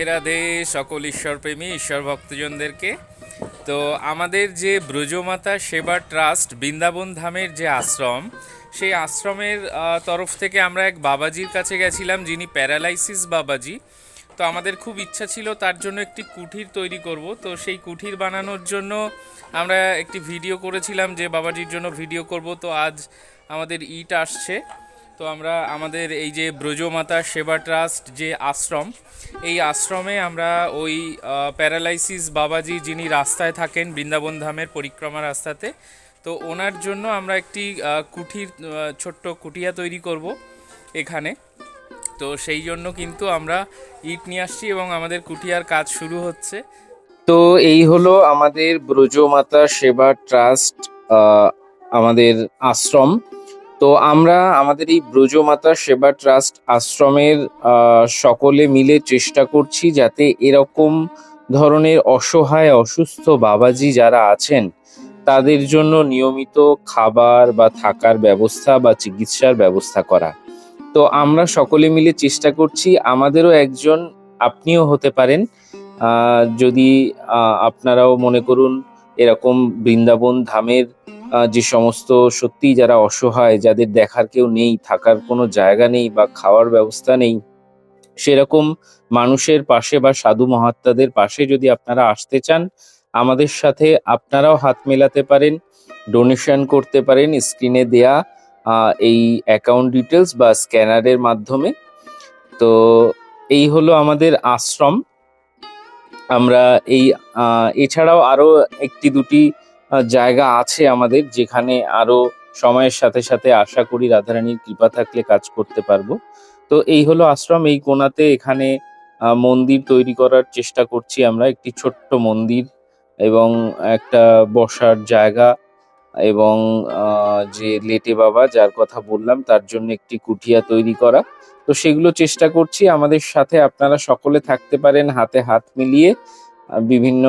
রাধে সকল ঈশ্বরপ্রেমী ঈশ্বর ভক্তজনদেরকে তো আমাদের যে ব্রজমাতা সেবা ট্রাস্ট বৃন্দাবন ধামের যে আশ্রম, সেই আশ্রমের তরফ থেকে আমরা এক বাবাজির কাছে গেছিলাম, যিনি প্যারালাইসিস বাবাজি। তো আমাদের খুব ইচ্ছা ছিল তার জন্য একটি কুঠির তৈরি করব। তো সেই কুঠির বানানোর জন্য আমরা একটি ভিডিও করেছিলাম যে বাবাজির জন্য ভিডিও করব। তো আজ আমাদের ইট আসছে। তো আমরা আমাদের এই যে ব্রজমাতা সেবা ট্রাস্ট যে আশ্রম, এই আশ্রমে আমরা ওই প্যারালাইসিস বাবাজি যিনি রাস্তায় থাকেন বৃন্দাবন ধামের পরিক্রমা রাস্তাতে, তো ওনার জন্য আমরা একটি কুঠির ছোট্ট কুটিয়া তৈরি করব এখানে। তো সেই জন্য কিন্তু আমরা ইট নিয়ে আসছি এবং আমাদের কুটিয়ার কাজ শুরু হচ্ছে। তো এই হলো আমাদের ব্রজমাতা সেবা ট্রাস্ট আমাদের আশ্রম। তো আমরা আমাদের এই ব্রজমাতা সেবা ট্রাস্ট আশ্রমের সকলে মিলে চেষ্টা করছি যাতে এরকম ধরনের অসহায়, অসুস্থ বাবাজি যারা আছেন, তাদের জন্য নিয়মিত খাবার বা থাকার ব্যবস্থা বা চিকিৎসার ব্যবস্থা করা। তো আমরা সকলে মিলে চেষ্টা করছি, আমাদেরও একজন, আপনিও হতে পারেন। যদি আপনারাও মনে করুন এরকম বৃন্দাবন ধামের যে সমস্ত সত্যি যারা অসহায়, যাদের দেখার কেউ নেই, থাকার কোনো জায়গা নেই বা খাওয়ার ব্যবস্থা নেই, সেরকম মানুষের পাশে বা সাধু মহাত্মাদের পাশে যদি আপনারা আসতে চান, আমাদের সাথে আপনারাও হাত মেলাতে পারেন, ডোনেশন করতে পারেন, স্ক্রিনে দেয়া এই অ্যাকাউন্ট ডিটেলস বা স্ক্যানারের মাধ্যমে। তো এই হলো আমাদের আশ্রম। আমরা এই এছাড়াও আরও একটি দুটি জায়গা আছে আমাদের যেখানে আরও সময়ের সাথে সাথে আশা করি রাধারানীর কৃপা থাকলে কাজ করতে পারব। তো এই হলো আশ্রম, এই কোনাতে এখানে মন্দির তৈরি করার চেষ্টা করছি আমরা, একটি ছোট্ট মন্দির এবং একটা বসার জায়গা এবং যে লেটে বাবা যার কথা বললাম, তার জন্য একটি কুঠিয়া তৈরি করা। তো সেগুলো চেষ্টা করছি। আমাদের সাথে আপনারা সকলে থাকতে পারেন, হাতে হাত মিলিয়ে। বিভিন্ন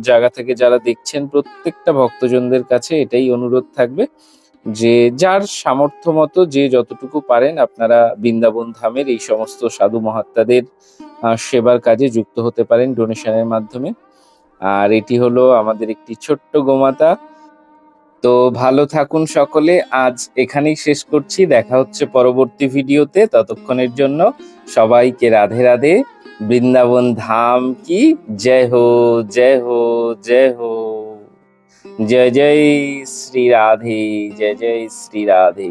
জায়গা থেকে যারা দেখছেন, প্রত্যেকটা ভক্তজনদের কাছে এটাই অনুরোধ থাকবে যে, যার সামর্থ্য মতো যে যতটুকু পারেন আপনারা বৃন্দাবন ধামের এই সমস্ত সাধু মহাত্মাদের সেবার কাজে যুক্ত হতে পারেন ডোনেশনের মাধ্যমে। আর এটি হলো আমাদের একটি ছোট্ট গোমাতা। তো ভালো থাকুন সকলে। আজ এখানেই শেষ করছি। দেখা হচ্ছে পরবর্তী ভিডিওতে। ততক্ষণের জন্য সবাইকে রাধে রাধে। বৃন্দাবন ধাম কি? জয় হো জয় হো জয় হো। জয় জয় শ্রী রাধে, জয় জয় শ্রী রাধে।